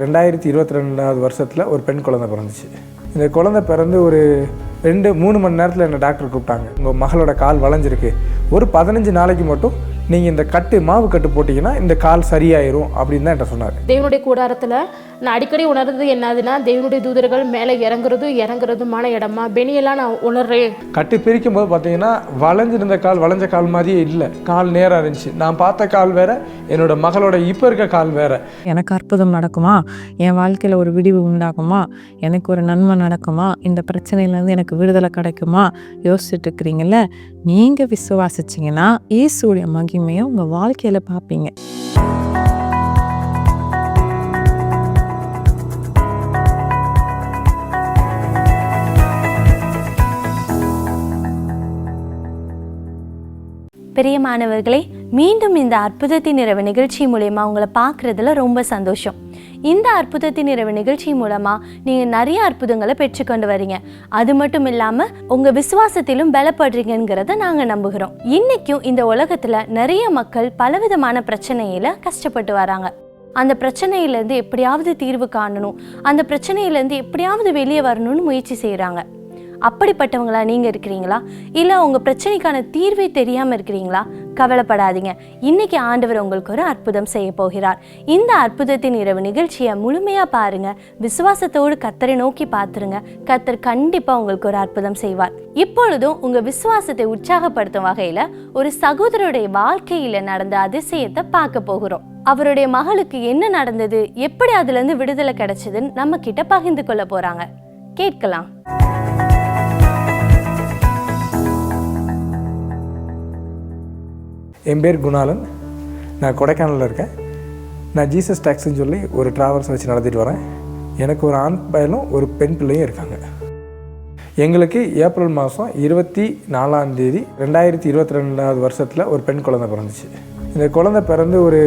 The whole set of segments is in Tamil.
ரெண்டாயிரத்தி இருபத்தி ரெண்டாவது வருஷத்தில் ஒரு பெண் குழந்தை பிறந்துச்சு. இந்த குழந்தை பிறந்து ஒரு ரெண்டு மூணு மணி நேரத்தில் என்னை டாக்டர் கூப்பிட்டாங்க. உங்கள் மகளோட கால் வளைஞ்சிருக்கு. ஒரு பதினஞ்சு நாளைக்கு மட்டும் நீங்கள் இந்த கட்டு மாவு கட்டு போட்டிங்கன்னா இந்த கால் சரியாயிரும் அப்படின்னு தான் என்கிட்ட சொன்னார். தேவனுடைய கூடாரத்தில் நான் அடிக்கடி உணர்ந்தது என்னதுன்னா தேவனுடைய தூதர்கள் மேலே இறங்குறதும் இறங்குறதுமான இடமா? பெனியெல்லாம் நான் உணர்றேன். கட்டு பிரிக்கும் போது பார்த்தீங்கன்னா வளைஞ்சிருந்த கால் வளைஞ்ச கால் மாதிரியே இல்லை. கால் நேராக இருந்துச்சு. நான் பார்த்த கால் வேற என்னோட மகளோட இப்போ இருக்க கால் வேற. எனக்கு அற்புதம் நடக்குமா? என் வாழ்க்கையில் ஒரு விடிவு உண்டாகுமா? எனக்கு ஒரு நன்மை நடக்குமா? இந்த பிரச்சனையிலேருந்து எனக்கு விடுதலை கிடைக்குமா? யோசிச்சுட்டு இருக்கிறீங்கல்ல? நீங்கள் விசுவாசிச்சிங்கன்னா இயேசுடைய மகிமையை உங்கள் வாழ்க்கையில் பார்ப்பீங்க. பிரியமானவர்களே மீண்டும் இந்த அற்புதத்தின் இரவு நிகழ்ச்சி மூலயமா உங்களை பார்க்குறதுல ரொம்ப சந்தோஷம். இந்த அற்புதத்தின் இரவு நிகழ்ச்சி மூலமா நீங்க நிறைய அற்புதங்களை பெற்றுக்கொண்டு வரீங்க. அது மட்டும் இல்லாம உங்க விசுவாசத்திலும் பலப்படுறீங்கிறத நாங்க நம்புகிறோம். இன்னைக்கும் இந்த உலகத்துல நிறைய மக்கள் பலவிதமான பிரச்சனையில கஷ்டப்பட்டு வராங்க. அந்த பிரச்சனையிலேருந்து எப்படியாவது தீர்வு காணணும். அந்த பிரச்சனையிலேருந்து எப்படியாவது வெளியே வரணும்னு முயற்சி செய்கிறாங்க அப்படிப்பட்டவங்களா நீங்கள் இருக்கிறீங்களா? இல்லை உங்கள் பிரச்சனைக்கான தீர்வே தெரியாமல் இருக்கிறீங்களா? கவலைப்படாதீங்க. இன்னைக்கு ஆண்டவர் உங்களுக்கு ஒரு அற்புதம் செய்ய போகிறார். இந்த அற்புதத்தின் இரவு நிகழ்ச்சியை முழுமையாக பாருங்க. விசுவாசத்தோடு கத்தரை நோக்கி பார்த்துருங்க. கத்தர் கண்டிப்பாக உங்களுக்கு ஒரு அற்புதம் செய்வார். இப்பொழுதும் உங்கள் விசுவாசத்தை உற்சாகப்படுத்தும் வகையில் ஒரு சகோதரருடைய வாழ்க்கையில் நடந்த அதிசயத்தை பார்க்க போகிறோம். அவருடைய மகளுக்கு என்ன நடந்தது? எப்படி அதுலேருந்து விடுதலை கிடைச்சதுன்னு நம்ம கிட்ட பகிர்ந்து கொள்ள போறாங்க. கேட்கலாம். என் பேர் குணாலன். நான் கொடைக்கானலில் இருக்கேன். நான் ஜீசஸ் டாக்ஸின்னு சொல்லி ஒரு ட்ராவல்ஸ் வச்சு நடத்திட்டு வரேன். எனக்கு ஒரு ஆண் பயலும் ஒரு பெண் பிள்ளையும் இருக்காங்க. எங்களுக்கு ஏப்ரல் மாதம் இருபத்தி நாலாம் தேதி ரெண்டாயிரத்தி இருபத்தி ரெண்டாவது வருஷத்தில் ஒரு பெண் குழந்தை பிறந்துச்சு. இந்த குழந்தை பிறந்து ஒரு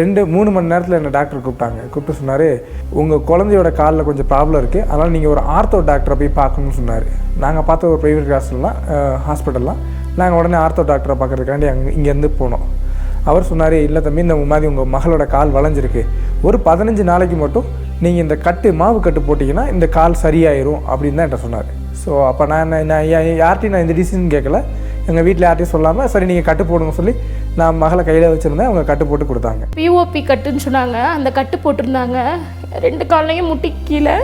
ரெண்டு மூணு மணி நேரத்தில் என்னை டாக்டர் கூப்பிட்டாங்க. கூப்பிட்டு சொன்னார் உங்கள் குழந்தையோட காலில் கொஞ்சம் ப்ராப்ளம் இருக்குது அதனால் நீங்கள் ஒரு ஆர்த்தோ டாக்டரை போய் பார்க்கணும்னு சொன்னார். நாங்கள் பார்த்த ஒரு ப்ரைவேட் ஹாஸ்டல்லாம் ஹாஸ்பிட்டல்லாம் நாங்கள் உடனே ஆர்த்தோ டாக்டரை பார்க்குறதுக்காண்டி அங்கே இங்கேருந்து போனோம். அவர் சொன்னார் இல்லை தம்பி இந்த மாதிரி உங்கள் மகளோட கால் வளைஞ்சிருக்கு. ஒரு பதினஞ்சு நாளைக்கு மட்டும் நீங்கள் இந்த கட்டு மாவு கட்டு போட்டிங்கன்னா இந்த கால் சரியாயிரும் அப்படின்னு தான் என்கிட்ட சொன்னார். ஸோ அப்போ நான் நான் யார்கிட்டையும் நான் இந்த டிசிஷன் கேட்கல எங்கள் வீட்டில் யார்ட்டையும் சொல்லாமல் சரி நீங்கள் கட்டு போடுங்க சொல்லி நான் மகளை கையில் வச்சுருந்தேன். அவங்க கட்டு போட்டு கொடுத்தாங்க. பிஓபி கட்டுன்னு சொன்னாங்க. அந்த கட்டு போட்டிருந்தாங்க. ரெண்டு கால்லையும் முட்டி கீழே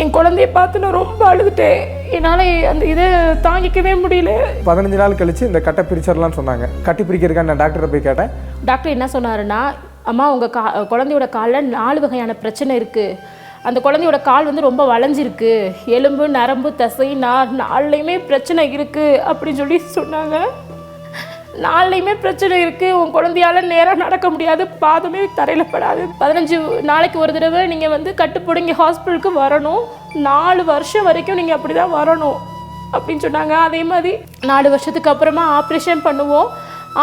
என் குழந்தைய பார்த்து நான் ரொம்ப அழுதுட்டேன். என்னால் அந்த இதை தாங்கிக்கவே முடியல. பதினஞ்சு நாள் கழித்து இந்த கட்டை பிரிச்சிடலாம்னு சொன்னாங்க. கட்டி பிரிக்கிறதுக்காக நான் டாக்டரை போய் கேட்டேன். டாக்டர் என்ன சொன்னாருன்னா அம்மா உங்கள் கா குழந்தையோட காலில் நாலு வகையான பிரச்சனை இருக்குது அந்த குழந்தையோட கால் வந்து ரொம்ப வளைஞ்சிருக்கு. எலும்பு நரம்பு தசை நா நாலுலையுமே பிரச்சனை இருக்குது அப்படின்னு சொல்லி சொன்னாங்க. நாலுலையுமே பிரச்சனை இருக்குது உன் குழந்தையால் நேராக நடக்க முடியாது. பாதமே தரையில் படாது பதினஞ்சு நாளைக்கு ஒரு தடவை நீங்கள் வந்து கட்டுப்படுங்க ஹாஸ்பிட்டலுக்கு வரணும். நாலு வருஷம் வரைக்கும் நீங்கள் அப்படி தான் வரணும் அப்படின்னு சொன்னாங்க. அதே மாதிரி நாலு வருஷத்துக்கு அப்புறமா ஆப்ரேஷன் பண்ணுவோம்.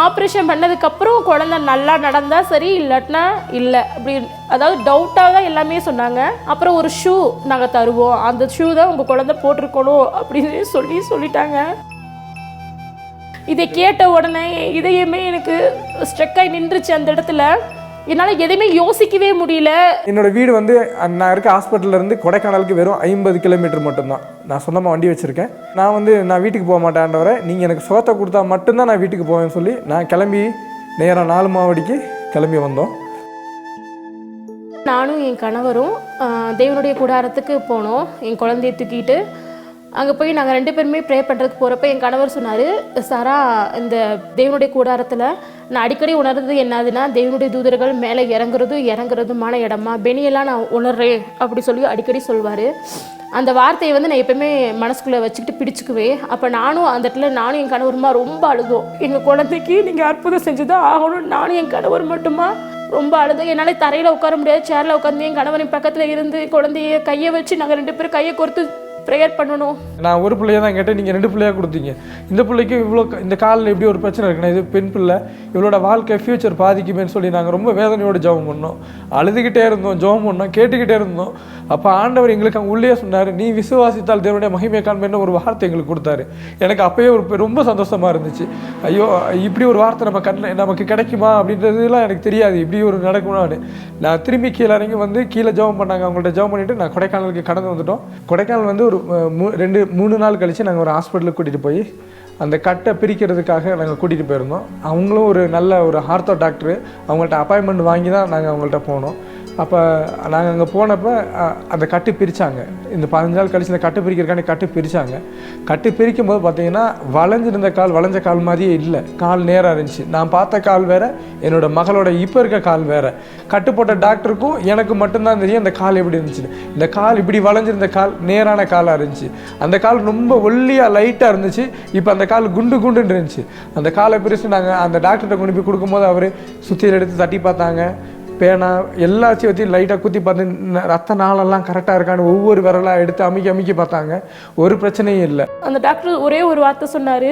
ஆப்ரேஷன் பண்ணதுக்கப்புறம் குழந்தை நல்லா நடந்தால் சரி இல்லாட்டினா இல்லை. அப்படி அதாவது டவுட்டாக தான் எல்லாமே சொன்னாங்க. அப்புறம் ஒரு ஷூ நாங்கள் தருவோம். அந்த ஷூ தான் உங்கள் குழந்தை போட்டிருக்கணும் அப்படின்னு சொல்லி சொல்லிட்டாங்க. இதை கேட்ட உடனே இதையுமே இதயமே எனக்கு ஸ்ட்ரெக்காகி நின்றுச்சு அந்த இடத்துல. என்னால் எதையுமே யோசிக்கவே முடியல. என்னோட வீடு வந்து நான் இருக்க ஹாஸ்பிட்டல்ல இருந்து கொடைக்கானலுக்கு வெறும் ஐம்பது கிலோமீட்டர் மட்டும்தான். நான் சொந்தமாக வண்டி வச்சுருக்கேன். நான் வந்து நான் வீட்டுக்கு போக மாட்டேன்றவரை நீங்கள் எனக்கு சோத்தை கொடுத்தா மட்டும்தான் நான் வீட்டுக்கு போவேன்னு சொல்லி நான் கிளம்பி நேராக நாலு மாவடிக்கு கிளம்பி வந்தோம். நானும் என் கணவரும் தேவனுடைய கூடாரத்துக்கு போனோம். என் குழந்தைய தூக்கிட்டு அங்கே போய் நாங்கள் ரெண்டு பேருமே ப்ரே பண்ணுறதுக்கு போகிறப்ப என் கணவர் சொன்னார் சாரா இந்த தேவனுடைய கூடாரத்தில் நான் அடிக்கடி உணர்றது என்னதுன்னா தேவனுடைய தூதர்கள் மேலே இறங்குறதும் இறங்குறதுமான இடமா? பெனியெல்லாம் நான் உணர்றேன். அப்படி சொல்லி அடிக்கடி சொல்வார். அந்த வார்த்தையை வந்து நான் எப்பயுமே மனசுக்குள்ளே வச்சுக்கிட்டு பிடிச்சிக்குவேன். அப்போ நானும் அந்த இடத்துல நானும் என் கணவருமா ரொம்ப அழுதோம். எங்கள் குழந்தைக்கு நீங்கள் அற்புதம் செஞ்சு தான் ஆகணும். நானும் என் கணவர் மட்டுமா? ரொம்ப அழுது என்னால் தரையில் உட்கார முடியாது சேரில் உட்காந்து என் கணவரின் பக்கத்தில் இருந்து குழந்தைய கையை வச்சு நாங்கள் ரெண்டு பேரும் கையை கொடுத்து ப்ரேயர் பண்ணணும். நான் ஒரு பிள்ளைய தான் கேட்டேன் நீங்கள் ரெண்டு பிள்ளையாக கொடுத்தீங்க. இந்த பிள்ளைக்கு இவ்வளோ இந்த காலில் இப்படி ஒரு பிரச்சனை இருக்குன்னா இது பெண் பிள்ளை இவளோட வாழ்க்கை ஃப்யூச்சர் பாதிக்குமேன்னு சொல்லி நாங்கள் ரொம்ப வேதனையோடு ஜெபம் பண்ணோம். அழுதுகிட்டே இருந்தோம் ஜெபம் பண்ணோம் கேட்டுக்கிட்டே இருந்தோம். அப்போ ஆண்டவர் எங்களுக்கு அங்கே உள்ளே சொன்னார் நீ விசுவாசித்தால் தேவனுடைய மகிமை காண்பேன்னு ஒரு வார்த்தை எங்களுக்கு கொடுத்தாரு. எனக்கு அப்போயே ஒரு ரொம்ப சந்தோஷமாக இருந்துச்சு. ஐயோ இப்படி ஒரு வார்த்தை நம்ம கண்ணில் நமக்கு கிடைக்குமா? அப்படின்றதுலாம் எனக்கு தெரியாது. இப்படி ஒரு நடக்குமான்னு. நான் திரும்பி கீழே இறங்கி வந்து கீழே ஜெபம் பண்ணாங்க. அவங்கள்ட்ட ஜெபம் பண்ணிவிட்டு நான் கொடைக்கானலுக்கு கடந்து வந்துட்டோம். கொடைக்கானல் வந்து ஒரு அஹ், ரெண்டு மூணு நாள் கழித்து நாங்கள் ஒரு ஹாஸ்பிட்டலுக்கு கூட்டிகிட்டு போய் அந்த கட்டை பிரிக்கிறதுக்காக நாங்கள் கூட்டிகிட்டு போயிருந்தோம். அவங்களும் ஒரு நல்ல ஒரு ஆர்த்தோ டாக்டரு அவங்கள்ட்ட அப்பாயின்மெண்ட் வாங்கி தான் நாங்கள் அவங்கள்ட்ட போனோம். அப்போ நாங்கள் அங்கே போனப்போ அந்த கட்டு பிரித்தாங்க இந்த பதினஞ்சு நாள் கழிச்சு இந்த கட்டு பிரிக்கிறக்காண்டி கட்டு பிரித்தாங்க கட்டு பிரிக்கும் போது பார்த்தீங்கன்னா வளைஞ்சிருந்த கால் வளைஞ்ச கால் மாதிரியே இல்லை. கால் நேராக இருந்துச்சு. நான் பார்த்த கால் வேறு என்னோடய மகளோட இப்போ இருக்க கால் வேறு. கட்டு போட்ட டாக்டருக்கும் எனக்கு மட்டும்தான் தெரியும் அந்த கால் எப்படி இருந்துச்சு. இந்த கால் இப்படி வளைஞ்சிருந்த கால் நேரான காலாக இருந்துச்சு. அந்த கால் ரொம்ப ஒல்லியாக லைட்டாக இருந்துச்சு. இப்போ அந்த கால் குண்டு குண்டுன்னு இருந்துச்சு. அந்த காலை பிரித்து நாங்கள் அந்த டாக்டர்கிட்ட கொண்டு போய் கொடுக்கும்போது அவர் சுத்தியில் எடுத்து தட்டி பார்த்தாங்க. பேனா எல்லாத்தையும் வச்சு லைட்டாக குத்தி பார்த்து ரத்த நாளெல்லாம் கரெக்டாக இருக்கான்னு ஒவ்வொரு விரலாக எடுத்து அமைக்கி அமைக்கி பார்த்தாங்க. ஒரு பிரச்சனையும் இல்லை. அந்த டாக்டர் ஒரே ஒரு வார்த்தை சொன்னார்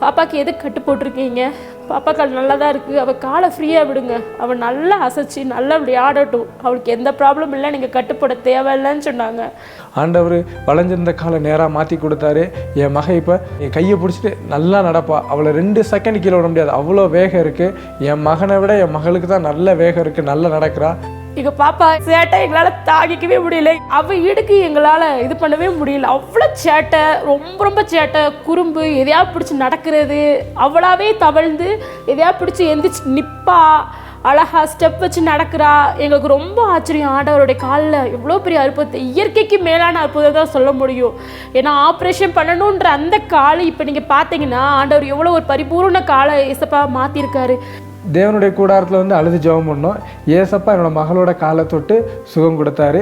பாப்பாக்கு எது கட்டு போட்டிருக்கீங்க? பாப்பா கால் நல்லா தான் இருக்குது அவள் காலை ஃப்ரீயாக விடுங்க. அவள் நல்லா அசைச்சு நல்லா விளையாடட்டும் அவளுக்கு எந்த ப்ராப்ளம் இல்லை. நீங்கள் கட்டுப்பட தேவையில்லைன்னு சொன்னாங்க. ஆண்டவர் வளைஞ்சிருந்த காலை நேராக மாற்றி கொடுத்தாரு. என் மகை இப்போ என் கையை பிடிச்சிட்டு நல்லா நடப்பா. அவளை ரெண்டு செகண்ட் கீழே விட முடியாது. அவ்வளோ வேகம் இருக்குது என் மகனை விட என் மகளுக்கு தான் நல்ல வேகம் இருக்குது நல்லா நடக்கிறா. எங்க பாப்பா சேட்டை எங்களால தாங்கிக்கவே முடியல. அவ இடுக்கு எங்களால இது பண்ணவே முடியல. அவ்வளோ சேட்டை ரொம்ப ரொம்ப சேட்டை. குறும்பு எதையா பிடிச்சி நடக்கிறது அவளாவே தவழ்ந்து எதையா பிடிச்சி எந்திரிச்சு நிப்பா அழகா ஸ்டெப் வச்சு நடக்கிறா. எங்களுக்கு ரொம்ப ஆச்சரியம். ஆண்டவருடைய காலில் எவ்வளோ பெரிய அற்புதத்தை இயற்கைக்கு மேலான அற்புதத்தை தான் சொல்ல முடியும். ஏன்னா ஆப்ரேஷன் பண்ணணுன்ற அந்த காலை இப்போ நீங்கள் பார்த்தீங்கன்னா ஆண்டவர் எவ்வளோ ஒரு பரிபூர்ண காலை இசப்பா மாற்றிருக்காரு தேவனுடைய கூடாரத்தில் வந்து அழுது ஜெபம் பண்ணோம். ஏசப்பா என்னோடய மகளோட காலை தொட்டு சுகம் கொடுத்தாரு.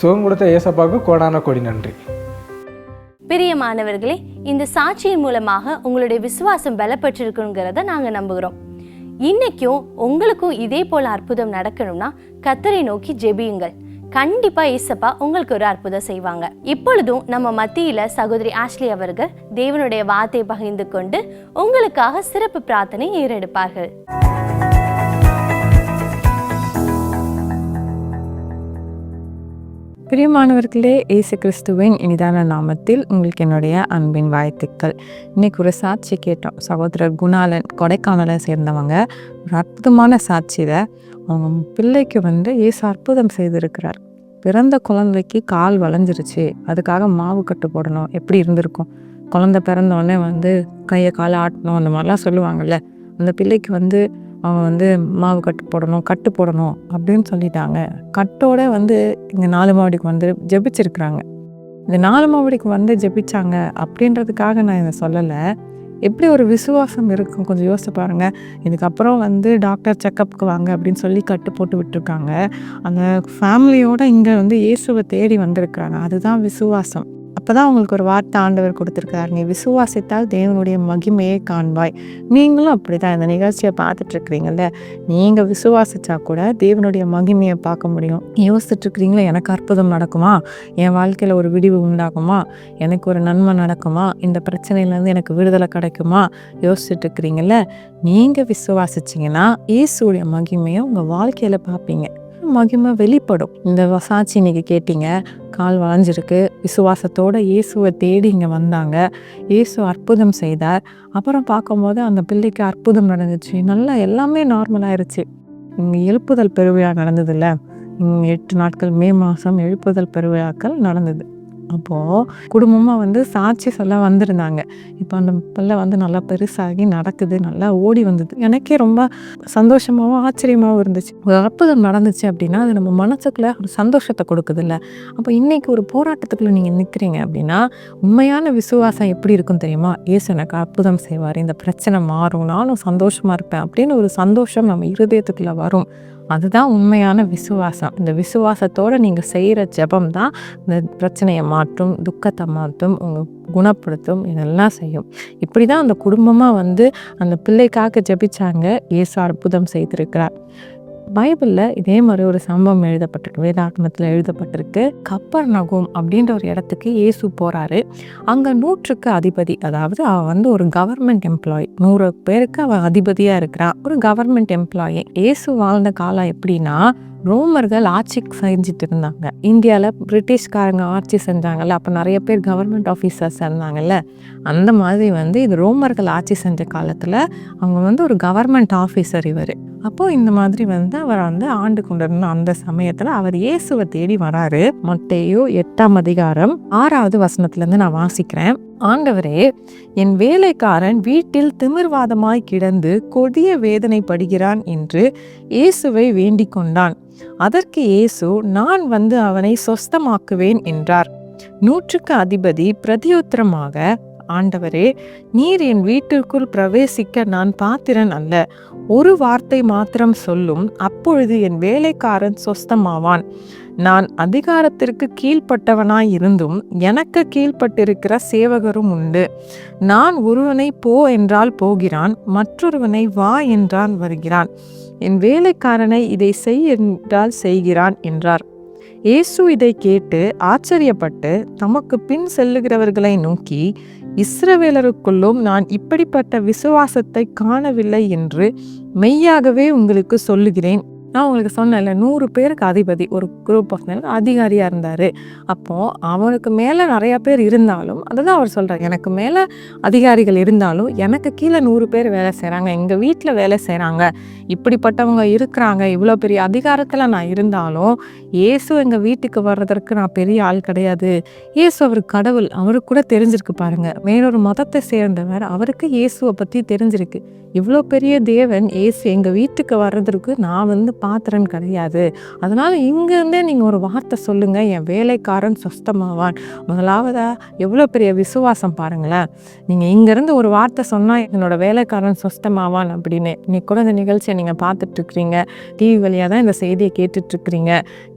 சுகம் கொடுத்த ஏசப்பாவுக்கு கோடான கோடி நன்றி. பிரியமானவர்களே இந்த சாட்சியின் மூலமாக உங்களுடைய விசுவாசம் பலப்பட்டிருக்குங்கிறத நாங்கள் நம்புகிறோம். இன்னைக்கும் உங்களுக்கும் இதே போல அற்புதம் நடக்கணும்னா கத்தரை நோக்கி ஜெபியுங்கள். கண்டிப்பா ஏசப்பா உங்களுக்கு ஒரு அற்புதம் செய்வாங்க. இப்பொழுதும் நம்ம மத்தியில சகோதரி ஆஷ்லி அவர்கள் தேவனுடைய வார்த்தை பகிர்ந்து கொண்டு உங்களுக்காக சிறப்பு பிரார்த்தனை ஏறெடுப்பார்கள். பிரியமானவர்களே இயேசு கிறிஸ்துவின் இனிதான நாமத்தில் உங்களுக்கு என்னுடைய அன்பின் வாழ்த்துக்கள். இன்னைக்கு ஒரு சாட்சி கேட்டோம். சகோதரர் குணாலன் கொடைக்கானலை சேர்ந்தவங்க. ஒரு அற்புதமான சாட்சியில் அவங்க பிள்ளைக்கு வந்து இயேசு அற்புதம் செய்திருக்கிறார். பிறந்த குழந்தைக்கு கால் வளைஞ்சிருச்சு. அதுக்காக மாவு கட்டு போடணும். எப்படி இருந்திருக்கும்? குழந்தை பிறந்தோடனே வந்து கையை காலை ஆட்டணும். அந்த மாதிரிலாம் சொல்லுவாங்கல்ல. அந்த பிள்ளைக்கு வந்து அவங்க வந்து மாவு கட்டு போடணும் கட்டு போடணும் அப்படின்னு சொல்லிட்டாங்க. கட்டோட வந்து இங்கே நாலு மாவடிக்கு வந்து ஜெபிச்சிருக்கிறாங்க. இந்த நாலு மாவடிக்கு வந்து ஜெபிச்சாங்க அப்படின்றதுக்காக நான் இதை சொல்லலை. எப்படி ஒரு விசுவாசம் இருக்கும்? கொஞ்சம் யோசிச்சு பாருங்கள் இதுக்கப்புறம் வந்து டாக்டர் செக்கப்புக்கு வாங்க அப்படின்னு சொல்லி கட்டு போட்டு விட்டுருக்காங்க. அந்த ஃபேமிலியோடு இங்கே வந்து இயேசுவை தேடி வந்திருக்கிறாங்க. அதுதான் விசுவாசம். அப்போதான் உங்களுக்கு ஒரு வார்த்தை ஆண்டவர் கொடுத்துருக்காரு நீ விசுவாசித்தால் தேவனுடைய மகிமையை காண்பாய். நீங்களும் அப்படிதான் இந்த நிகழ்ச்சியை பார்த்துட்ருக்குறீங்கல்ல? நீங்கள் விசுவாசித்தா கூட தேவனுடைய மகிமையை பார்க்க முடியும். யோசிச்சுட்ருக்கிறீங்களா? எனக்கு அற்புதம் நடக்குமா? என் வாழ்க்கையில் ஒரு விடிவு உண்டாகுமா? எனக்கு ஒரு நன்மை நடக்குமா? இந்த பிரச்சனையிலேருந்து எனக்கு விடுதலை கிடைக்குமா? யோசிச்சுட்ருக்கிறீங்கல்ல? நீங்கள் விசுவாசிச்சிங்கன்னா இயேசுடைய மகிமையை உங்கள் வாழ்க்கையில் பார்ப்பீங்க. மகிமை வெளிப்படும். இந்த சாட்சி இன்னைக்கு கேட்டீங்க. கால் வளைஞ்சிருக்கு. விசுவாசத்தோடு இயேசுவை தேடி இங்கே வந்தாங்க. இயேசு அற்புதம் செய்தார். அப்புறம் பார்க்கும்போது அந்த பிள்ளைக்கு அற்புதம் நடந்துச்சு. நல்லா எல்லாமே நார்மல் இங்கே எழுப்புதல் பெருவிழா நடந்ததில்ல. இங்கே எட்டு நாட்கள் மே மாதம் எழுப்புதல் பெருவிழாக்கள் நடந்தது. அப்போது குடும்பமாக வந்து சாட்சி சொல்ல வந்திருந்தாங்க. இப்போ அந்த பிள்ளை வந்து நல்லா பெருசாகி நடக்குது நல்லா ஓடி வந்தது. எனக்கே ரொம்ப சந்தோஷமாகவும் ஆச்சரியமாகவும் இருந்துச்சு. ஒரு அற்புதம் நடந்துச்சு அப்படின்னா அது நம்ம மனசுக்குள்ள ஒரு சந்தோஷத்தை கொடுக்குதுல்ல. அப்போ இன்றைக்கி ஒரு போராட்டத்துக்குள்ளே நீங்கள் நிற்கிறீங்க அப்படின்னா உண்மையான விசுவாசம் எப்படி இருக்கும் தெரியுமா? ஏசு எனக்கு அற்புதம் செய்வார் இந்த பிரச்சனை மாறும் நானும் சந்தோஷமாக இருப்பேன் அப்படின்னு ஒரு சந்தோஷம் நம்ம இருதயத்துக்குள்ளே வரும். அதுதான் உண்மையான விசுவாசம். இந்த விசுவாசத்தோடு நீங்கள் செய்கிற ஜெபம் தான் இந்த பிரச்சனையை மாற்றும் துக்கத்தை மாற்றும் உங்கள் குணப்படுத்தும் இதெல்லாம் செய்யும். இப்படி தான் அந்த குடும்பமாக வந்து அந்த பிள்ளைக்காக ஜெபிச்சாங்க. இயேசு அற்புதம் செய்திருக்கிறார். பைபிளில் இதே மாதிரி ஒரு சம்பவம் எழுதப்பட்டிருக்கு. வேதாகமத்தில் எழுதப்பட்டிருக்கு. கப்பர் நகும் அப்படின்ற ஒரு இடத்துக்கு இயேசு போகிறாரு அங்கே நூற்றுக்கு அதிபதி அதாவது அவன் வந்து ஒரு கவர்மெண்ட் எம்ப்ளாயி நூறு பேருக்கு அவன் அதிபதியாக இருக்கிறான். ஒரு கவர்மெண்ட் எம்ப்ளாயி இயேசு வாழ்ந்த காலம் எப்படின்னா ரோமர்கள் ஆட்சி செஞ்சுட்டு இருந்தாங்க. இந்தியாவில் பிரிட்டிஷ்காரங்க ஆட்சி செஞ்சாங்கல்ல அப்போ நிறைய பேர் கவர்மெண்ட் ஆஃபீஸர்ஸ் இருந்தாங்கல்ல அந்த மாதிரி வந்து இது ரோமர்கள் ஆட்சி செஞ்ச காலத்தில் அவங்க வந்து ஒரு கவர்மெண்ட் ஆஃபீஸர் இவர். அப்போது இந்த மாதிரி வந்து அவர் வந்து ஆண்டு கொண்டிருந்த அந்த சமயத்தில் அவர் இயேசுவை தேடி வராரு. மத்தேயு எட்டாம் அதிகாரம் ஆறாவது வசனத்துலேருந்து நான் வாசிக்கிறேன். ஆண்டவரே என் வேலைக்காரன் வீட்டில் திமிர்வாதமாய் கிடந்து கொடிய வேதனை படுகிறான் என்று இயேசுவை வேண்டிக் கொண்டான். அதற்கு இயேசு நான் வந்து அவனை சொஸ்தமாக்குவேன் என்றார். நூற்றுக்கு அதிபதி பிரதியுத்தரமாக ஆண்டவரே நீர் என் வீட்டிற்குள் பிரவேசிக்க நான் பாத்திரன் அல்ல. ஒரு வார்த்தை மாத்திரம் சொல்லும் அப்பொழுது என் வேலைக்காரன் சொஸ்தமாவான். நான் அதிகாரத்திற்கு கீழ்ப்பட்டவனாய் இருந்தும் எனக்கு கீழ்ப்பட்டிருக்கிற சேவகரும் உண்டு. நான் ஒருவனை போ என்றால் போகிறான் மற்றொருவனை வா என்றான் வருகிறான். என் வேலைக்காரனை இதை செய் என்றால் செய்கிறான் என்றார். இயேசு இதை கேட்டு ஆச்சரியப்பட்டு தமக்கு பின் செல்லுகிறவர்களை நோக்கி இஸ்ரவேலருக்குள்ளும் நான் இப்படிப்பட்ட விசுவாசத்தை காணவில்லை என்று மெய்யாகவே உங்களுக்கு சொல்லுகிறேன். நான் உங்களுக்கு சொன்னேன்ல நூறு பேருக்கு அதிபதி ஒரு குரூப் ஆஃப் அதிகாரியாக இருந்தார். அப்போது அவருக்கு மேலே நிறையா பேர் இருந்தாலும் அதுதான் அவர் சொல்கிறார் எனக்கு மேலே அதிகாரிகள் இருந்தாலும் எனக்கு கீழே நூறு பேர் வேலை செய்கிறாங்க எங்கள் வீட்டில் வேலை செய்கிறாங்க இப்படிப்பட்டவங்க இருக்கிறாங்க இவ்வளோ பெரிய அதிகாரத்தில் நான் இருந்தாலும் இயேசு எங்கள் வீட்டுக்கு வர்றதற்கு நான் பெரிய ஆள் கிடையாது. இயேசு அவர் கடவுள் அவருக்கு கூட தெரிஞ்சிருக்கு பாருங்கள் வேறொரு மதத்தை சேர்ந்தவர் அவருக்கு இயேசுவை பற்றி தெரிஞ்சிருக்கு. இவ்வளோ பெரிய தேவன் ஏசு எங்கள் வீட்டுக்கு வர்றதற்கு நான் வந்து பாத்திரன் கிடையாது. அதனால் இங்கேருந்தே நீங்கள் ஒரு வார்த்தை சொல்லுங்கள் என் வேலைக்காரன் சொஸ்தமாவான். முதலாவதா எவ்வளோ பெரிய விசுவாசம் பாருங்களேன். நீங்கள் இங்கேருந்து ஒரு வார்த்தை சொன்னால் என்னோட வேலைக்காரன் சொஸ்தமாவான் அப்படின்னு. இன்னைக்கு கூட இந்த நிகழ்ச்சியை நீங்கள் பார்த்துட்ருக்குறீங்க. டிவி வழியாக தான் இந்த செய்தியை கேட்டுட்ருக்குறீங்க.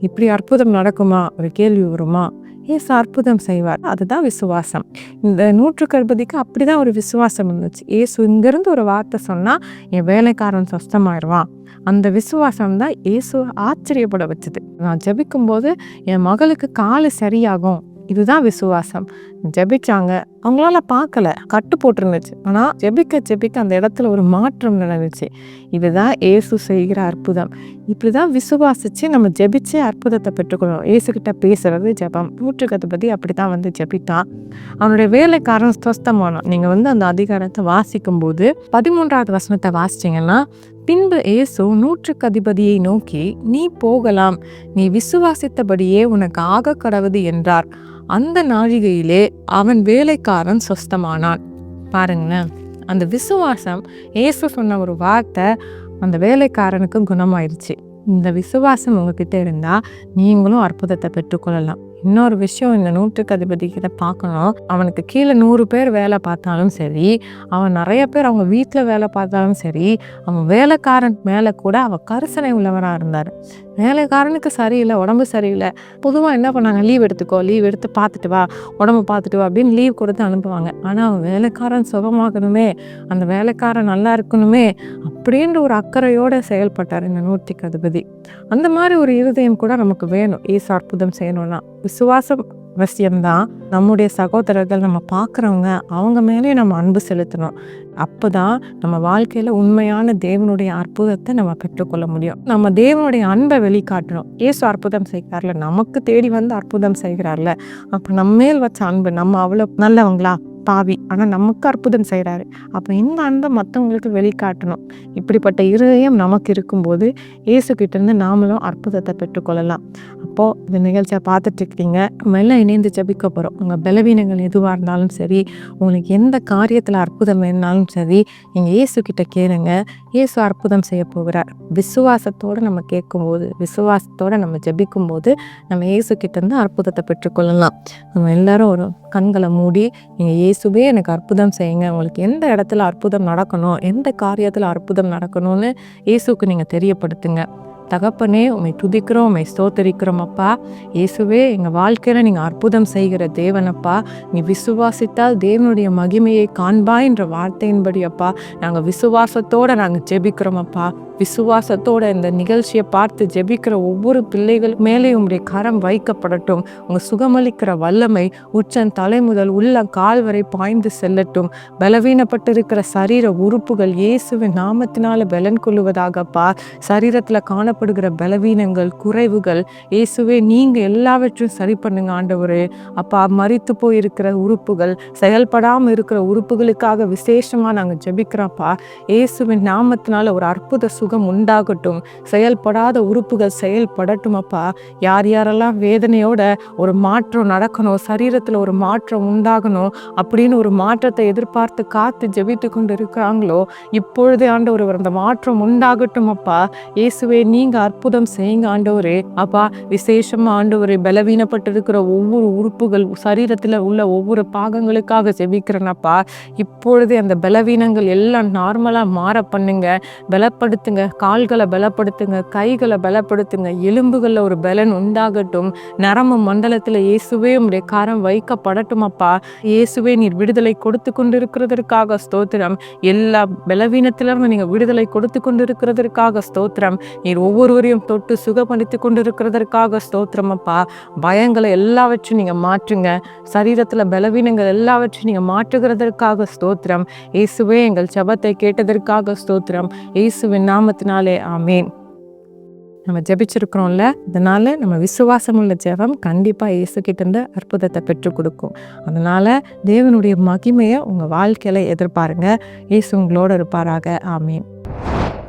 இப்படி அற்புதம் நடக்குமா? ஒரு கேள்வி வருமா? ஏசு அற்புதம் செய்வார்? அதுதான் விசுவாசம். இந்த நூற்று கர்ப்பதிக்கு அப்படி தான் ஒரு விசுவாசம் இருந்துச்சு. ஏசு இங்கேருந்து ஒரு வார்த்தை சொன்னால் என் வேலைக்காரன் சொஸ்தமாயிடுவான் அந்த விசுவாசம் தான் ஏசு ஆச்சரியப்பட வச்சது. நான் ஜெபிக்கும்போது என் மகளுக்கு காலு சரியாகும். இதுதான் விசுவாசம். ஜெபிச்சாங்க. அவங்களால பார்க்கல. கட்டு போட்டிருந்துச்சு. ஆனால் ஜெபிக்க ஜெபிக்க அந்த இடத்துல ஒரு மாற்றம் நடந்துச்சு இதுதான் ஏசு செய்கிற அற்புதம். இப்படி தான் விசுவாசிச்சு நம்ம ஜெபிச்சு அற்புதத்தை பெற்றுக்கொள்ளணும் ஏசுகிட்ட பேசுறது ஜெபம். நூற்றுக்கத்தை பற்றி அப்படி தான் வந்து ஜெபித்தான். அவனுடைய வேலைக்காரன் ஸ்வஸ்தமானோம் நீங்கள் வந்து அந்த அதிகாரத்தை வாசிக்கும்போது பதிமூன்றாவது வசனத்தை வாசிச்சிங்கன்னா பின்பு ஏசு நூற்றுக்கு அதிபதியை நோக்கி நீ போகலாம். நீ விசுவாசித்தபடியே உனக்கு ஆக கடவுது என்றார். அந்த நாழிகையிலே அவன் வேலைக்காரன் சொஸ்தமானான். பாருங்களேன் அந்த விசுவாசம் இயேசு சொன்ன ஒரு வார்த்தை அந்த வேலைக்காரனுக்கு குணமாயிருச்சு. இந்த விசுவாசம் உங்ககிட்ட இருந்தால் நீங்களும் அற்புதத்தை பெற்றுக்கொள்ளலாம். இன்னொரு விஷயம் இந்த நூற்றுக்கு அதிபதி கிட்ட பார்க்கணும். அவனுக்கு கீழே நூறு பேர் வேலை பார்த்தாலும் சரி அவன் நிறைய பேர் அவங்க வீட்டில் வேலை பார்த்தாலும் சரி அவன் வேலைக்காரன் மேலே கூட அவன் கரிசனை உள்ளவராக இருந்தார். வேலைக்காரனுக்கு சரியில்லை உடம்பு சரியில்லை. பொதுவாக என்ன பண்ணாங்க? லீவ் எடுத்துக்கோ லீவ் எடுத்து பார்த்துட்டு வா உடம்பு பார்த்துட்டு வா அப்படின்னு லீவ் கொடுத்து அனுப்புவாங்க. ஆனால் அவன் வேலைக்காரன் சுகமாகணுமே அந்த வேலைக்காரன் நல்லா இருக்கணுமே அப்படின்ற ஒரு அக்கறையோடு செயல்பட்டார் இந்த நூற்றுக்கு அதிபதி அந்த மாதிரி ஒரு இருதயம் கூட நமக்கு வேணும். ஈஸ் அற்புதம் செய்யணும்னா. விசுவாசம் அவசியம்தான் நம்முடைய சகோதரர்கள் நம்ம பார்க்குறவங்க அவங்க மேலே நம்ம அன்பு செலுத்தணும். அப்போ தான் நம்ம வாழ்க்கையில் உண்மையான தேவனுடைய அற்புதத்தை நம்ம பெற்றுக்கொள்ள முடியும். நம்ம தேவனுடைய அன்பை வெளிக்காட்டணும். ஏசு அற்புதம் செய்கிறார்ல நமக்கு தேடி வந்து அற்புதம் செய்கிறார்ல. அப்போ நம்ம மேல் வச்ச அன்பு நம்ம அவ்வளோ நல்லவங்களா? பாவி. ஆனால் நமக்கு அற்புதம் செய்கிறாரு அப்போ இந்த அன்பை மற்றவங்களுக்கு வெளிக்காட்டணும். இப்படிப்பட்ட இருதயம் நமக்கு இருக்கும்போது இயேசு கிட்டேருந்து நாமளும் அற்புதத்தை பெற்றுக்கொள்ளலாம். அப்போது இந்த நிகழ்ச்சியை பார்த்துட்டு இருக்கீங்க. இணைந்து ஜபிக்க போகிறோம் உங்கள் பலவீனங்கள் எதுவாக இருந்தாலும் சரி உங்களுக்கு எந்த காரியத்தில் அற்புதம் வேணாலும் சரி நீங்கள் இயேசு கிட்ட கேளுங்க. இயேசு அற்புதம் செய்ய போகிறார். விசுவாசத்தோடு நம்ம கேட்கும்போது விசுவாசத்தோடு நம்ம ஜெபிக்கும்போது நம்ம இயேசு கிட்டேருந்து அற்புதத்தை பெற்றுக்கொள்ளலாம். நம்ம எல்லாரும் ஒரு கண்களை மூடி நீங்கள் இயேசுவே எனக்கு அற்புதம் செய்யுங்க. உங்களுக்கு எந்த இடத்துல அற்புதம் நடக்கணும் எந்த காரியத்தில் அற்புதம் நடக்கணும்னு இயேசுக்கு நீங்கள் தெரியப்படுத்துங்க. தகப்பனே உம்மை துதிக்கிறோம் உம்மை ஸ்தோத்தரிக்கிறோம் அப்பா. இயேசுவே எங்கள் வாழ்க்கையில் நீங்கள் அற்புதம் செய்கிற தேவனப்பா நீ விசுவாசித்தால் தேவனுடைய மகிமையை காண்பா என்ற வார்த்தையின்படி அப்பா. நாங்கள் விசுவாசத்தோடு நாங்கள் ஜெபிக்கிறோம் அப்பா. விசுவாசத்தோட இந்த நிகழ்ச்சியை பார்த்து ஜெபிக்கிற ஒவ்வொரு பிள்ளைகள் மேலே உங்களுடைய கரம் வைக்கப்படட்டும். உங்க சுகமளிக்கிற வல்லமை உச்சன் தலை முதல் உள்ள கால் வரை பாய்ந்து செல்லட்டும். பலவீனப்பட்டிருக்கிற சரீர உறுப்புகள் இயேசுவின் நாமத்தினால பலன் கொள்ளுவதாகப்பா. சரீரத்தில் காணப்படுகிற பலவீனங்கள் குறைவுகள் இயேசுவே நீங்க எல்லாவற்றையும் சரி பண்ணுங்க ஆண்டவரே. அப்பா மறித்து போயிருக்கிற உறுப்புகள் செயல்படாமல் இருக்கிற உறுப்புகளுக்காக விசேஷமாக நாங்கள் ஜெபிக்கிறோம்ப்பா. இயேசுவின் நாமத்தினால ஒரு அற்புத சுகம் உண்டாகட்டும். செயல்படாத உறுப்புகள் செயல்படட்டும் அப்பா யார் யாரெல்லாம் வேதனையோட ஒரு மாற்றம் நடக்கணும் சரீரத்தில் ஒரு மாற்றம் உண்டாகணும் அப்படின்னு ஒரு மாற்றத்தை எதிர்பார்த்து காத்து ஜெபித்து கொண்டு இருக்கிறாங்களோ இப்பொழுதே ஆண்டவர் அந்த மாற்றம் உண்டாகட்டும் அப்பா இயேசுவே நீங்க அற்புதம் செய்யுங்க ஆண்டவரே. அப்பா விசேஷமா ஆண்டவரே பலவீனப்பட்டிருக்கிற ஒவ்வொரு உறுப்புகள் சரீரத்தில் உள்ள ஒவ்வொரு பாகங்களுக்காக ஜெபிக்கிறேனப்பா. இப்பொழுதே அந்த பலவீனங்கள் எல்லாம் நார்மலாக மாற பண்ணுங்க பலப்படுத்துங்க. கால்களை பலப்படுத்துங்க கைகளை பலப்படுத்துங்க எலும்புகளில் ஒரு பலன் உண்டாகட்டும். நரம்பு மண்டலத்தில் இயேசுவே உம்முடைய காரம் வைக்கப்படட்டும் அப்பா இயேசுவே நீர் விடுதலை கொடுத்து கொண்டிருக்கிறதற்காக ஸ்தோத்திரம். எல்லா பலவீனத்திலிருந்து நீங்கள் விடுதலை கொடுத்து கொண்டிருக்கிறதற்காக ஸ்தோத்திரம். நீர் ஒவ்வொருவரையும் தொட்டு சுகப்படுத்தி கொண்டிருக்கிறதற்காக ஸ்தோத்திரம் அப்பா பயங்களை எல்லாவற்றையும் நீங்கள் மாற்றுங்க. சரீரத்தில் பலவீனங்கள் எல்லாவற்றையும் நீங்கள் மாற்றுகிறதற்காக ஸ்தோத்திரம். இயேசுவே எங்கள் ஜெபத்தை கேட்டதற்காக ஸ்தோத்திரம். இயேசுவின் நாமத்தினாலே ஆமேன். நம்ம ஜெபிச்சிருக்கிறோம்ல? அதனால் நம்ம விசுவாசம் உள்ள ஜெபம் கண்டிப்பாக இயேசுக்கிட்டேருந்து அற்புதத்தை பெற்றுக் கொடுக்கும். அதனால் தேவனுடைய மகிமையை உங்கள் வாழ்க்கையில் எதிர்பாருங்க. இயேசு உங்களோட இருப்பாராக. ஆமீன்.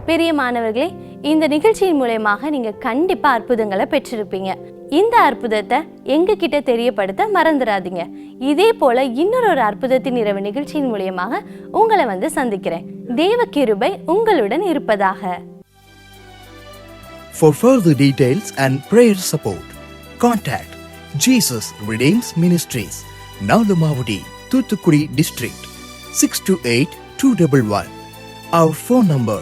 பிரியமானவர்களே இந்த நிகழ்ச்சியின் மூலயமாக நீங்கள் கண்டிப்பாக அற்புதங்களை பெற்றிருப்பீங்க. இந்த அற்புதத்தை எங்ககிட்ட தெரியப்படுத்த மறந்துடாதீங்க இதே போல இன்னொரு ஒரு அற்புதத்தின் இரவு நிகழ்ச்சியின் மூலியமாக உங்களை வந்து சந்திக்கிறேன். தேவ கிருபை உங்களுடன் இருப்பதாக. For further details and prayer support, contact Jesus Redeems Ministries, Nalamavadi, Thuthukudi District, 628-211. Our phone number